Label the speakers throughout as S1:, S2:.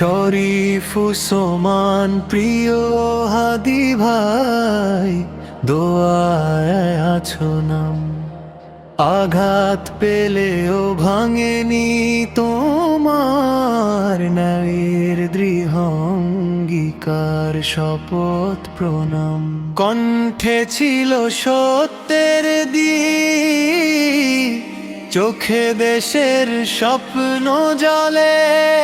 S1: শরীফ সোমান, প্রিয় হাদি ভাই, দোয়ায় আছো নাম। আঘাত পেলেও ভাঙেনি তোমার ন্যায়ের দৃহঙ্গিকার শপথ প্রণাম। কণ্ঠে ছিল সত্যের দি চোখে দেশের স্বপ্ন জলে।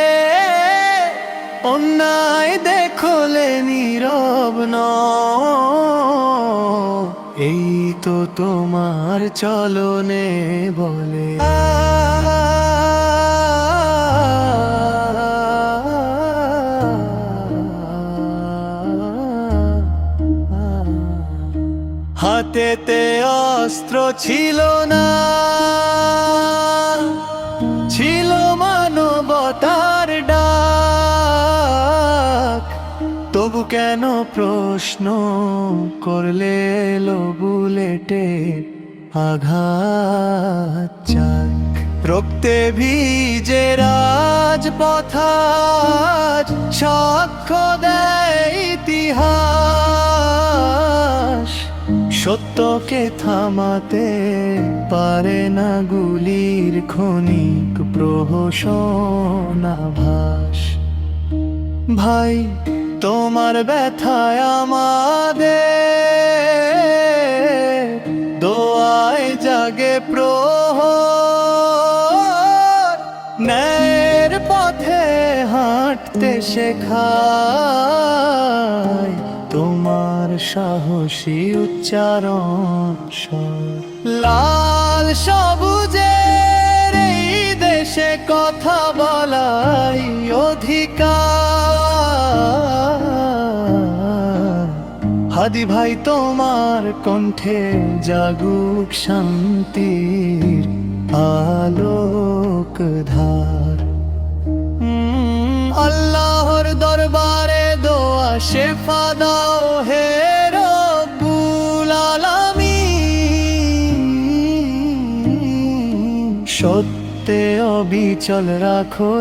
S1: অন্যায় দেখলে নীরব ন এই তো তোমার চলনে বলে। হাতেতে অস্ত্র ছিল না। তবু কেন প্রশ্ন করলে এলো বুলেটে আঘাত? চাক রক্তে ভিজে রাজপথাজ সাক্ষ্য দেয় ইতিহাস। সত্যকে থামাতে পারে না গুলির ক্ষণিক প্রহসনাভাস ভাই তোমার ব্যথায় আমাদের দোয়ায় জাগে প্রহর ন্যায়ের পথে হাঁটতে শেখায় তোমার সাহসী উচ্চারণ। লাল সবুজের এই দেশে কথা বলাই অধিকার হাদি ভাই, তোমার কণ্ঠে জাগুক শান্তির আলোক ধার। আল্লাহর দরবারে দোয়া, শেফা দাও হে সত্যে অবিচল রাখো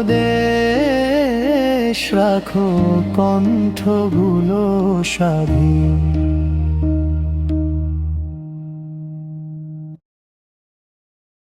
S1: দেশ রাখো কণ্ঠগুলো স্বাধীন